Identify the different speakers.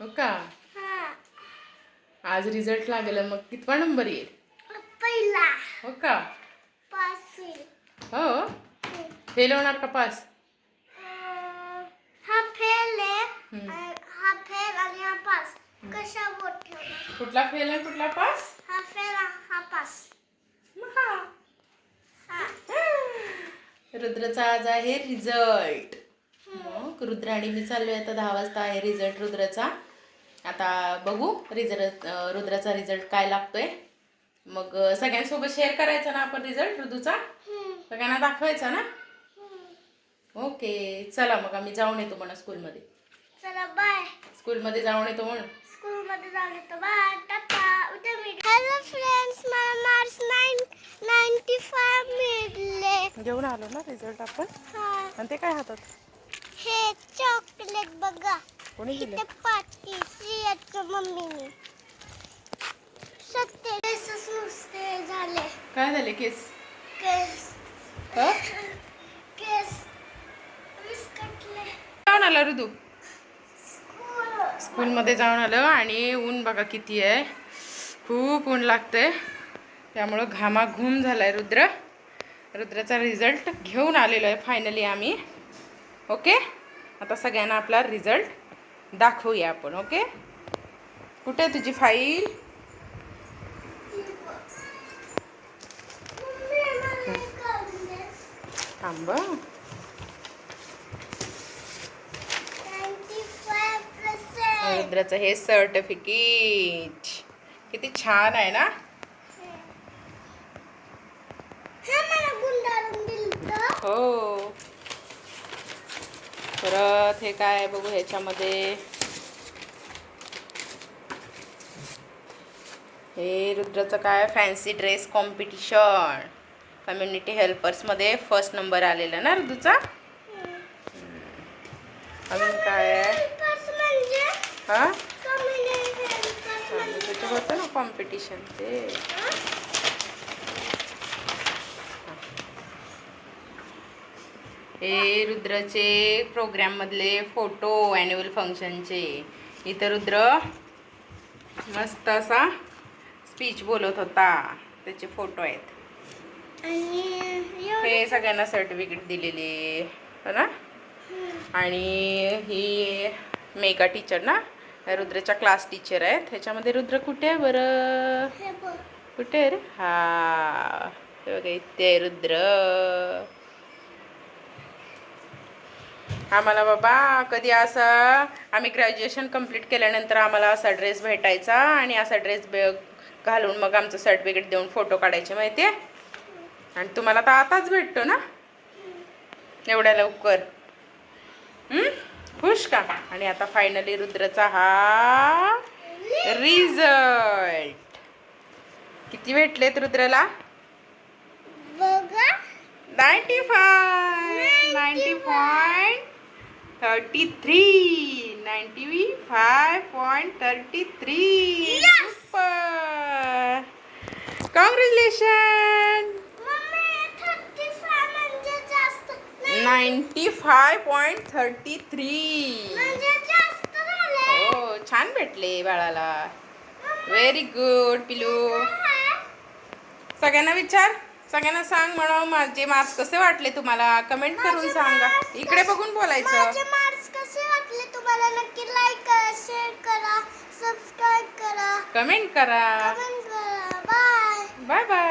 Speaker 1: हो का?
Speaker 2: हा
Speaker 1: आज रिझल्ट लागेल मग कितवा नंबर येईल?
Speaker 2: पहिला.
Speaker 1: हो का?
Speaker 2: पास
Speaker 1: हो? फेल होणार का पास?
Speaker 2: हा फेल आहे. हा फेल आणि हा पास. कशा बोट
Speaker 1: कुठला फेल आहे कुठला पास?
Speaker 2: हा फेल हा पास. हा.
Speaker 1: रुद्रचा आज आहे रिझल्ट मग रुद्र आणि मी चाललोय आता दहा वाजता आहे रिझल्ट रुद्रचा. आता बघू रिझल्ट रुद्राचा रिझल्ट काय लागतोय. मग सगळ्यांसोबत शेअर करायचा ना आपण रिझल्ट
Speaker 2: हम्म,
Speaker 1: सगळ्यांना दाखवायचा ना. ओके चला मग आम्ही जाऊन येतो म्हणा स्कूलमध्ये
Speaker 2: चला बाय
Speaker 1: स्कूलमध्ये जाऊन येतो म्हणून.
Speaker 2: स्कूल मध्ये जाऊन येतो. बाय टाटा उद्या मी हॅलो फ्रेंड्स मला मार्क्स नाईन नाईन्टी फाय मिळले.
Speaker 1: घेऊन आलो ना रिझल्ट आपण?
Speaker 2: हा.
Speaker 1: आणि ते काय हातात?
Speaker 2: हे चॉकलेट बघा.
Speaker 1: कोणी दिले?
Speaker 2: इथे पार्टी श्रीयाच्या मम्मीने. सत्य केसच नुसते झाले.
Speaker 1: काय झाले केस?
Speaker 2: केस.
Speaker 1: ह?
Speaker 2: केस विस्कटले.
Speaker 1: जाऊन आला ऋतू.
Speaker 2: स्कूल.
Speaker 1: स्कूलमध्ये जाऊन आलं आणि ऊन बघा किती आहे. खूप ऊन लागतंय. त्यामुळं घामाघूम झालाय रुद्र. रुद्राचा रिझल्ट घेऊन आलेलो आहे फायनली आम्ही. ओके? आता सगळ्यांना आपला रिझल्ट दाखवूया आपण ओके? कुठे तुझी फाईल. थांब
Speaker 2: 95%.
Speaker 1: रुद्राचं हे सर्टिफिकेट किती छान आहे ना?
Speaker 2: हे मला गुंडाळून दिलं
Speaker 1: हो परत हे काय बघू ह्याच्यामध्ये. हे रुद्राचं काय फॅन्सी ड्रेस कॉम्पिटिशन कम्युनिटी हेल्पर्समध्ये फर्स्ट नंबर आलेला ना रुद्रचा अजून काय
Speaker 2: म्हणजे?
Speaker 1: हा?
Speaker 2: म्हणजे?
Speaker 1: होतं ना कॉम्पिटिशन ते. हे रुद्रचे प्रोग्राममधले फोटो ॲन्युअल फंक्शनचे इथं रुद्र मस्त असा स्पीच बोलत होता. त्याचे फोटो आहेत. हे सगळ्यांना सर्टिफिकेट दिलेले हो ना? आणि ही मेगा टीचर ना? रुद्रच्या क्लास टीचर आहेत. ह्याच्यामध्ये रुद्र कुठे आहे बरं? कुठे आहे रे? हा. बघा इथे रुद्र. आम्हाला बाबा कधी असा आम्ही ग्रॅज्युएशन कंप्लीट केल्यानंतर आम्हाला असा ड्रेस भेटायचा आणि असा ड्रेस घालून मग आमचं सर्टिफिकेट देऊन फोटो काढायचे माहिती आहे आणि तुम्हाला तर आताच भेटतो ना? एवढ्या लवकर. हम्म? खुश का? आणि आता फायनली रुद्रचा हा रिझल्ट किती भेटलेत रुद्रला? Ninety five ninety point thirty three ninety five point thirty three super congratulation ninety five point thirty three हो छान भेटले बाळाला. व्हेरी गुड पिलू? सगळ्यांना विचार. सगळ्यांना सांग म्हणा माझे मार्क्स कसे वाटले तुम्हाला? कमेंट करून सांगा. इकडे बघून बोलायचं.
Speaker 2: माझे मार्क्स कसे वाटले तुम्हाला? नक्की लाईक करा शेअर करा सबस्क्राईब करा.
Speaker 1: कमेंट करा.
Speaker 2: कमेंट करा. Bye
Speaker 1: bye bye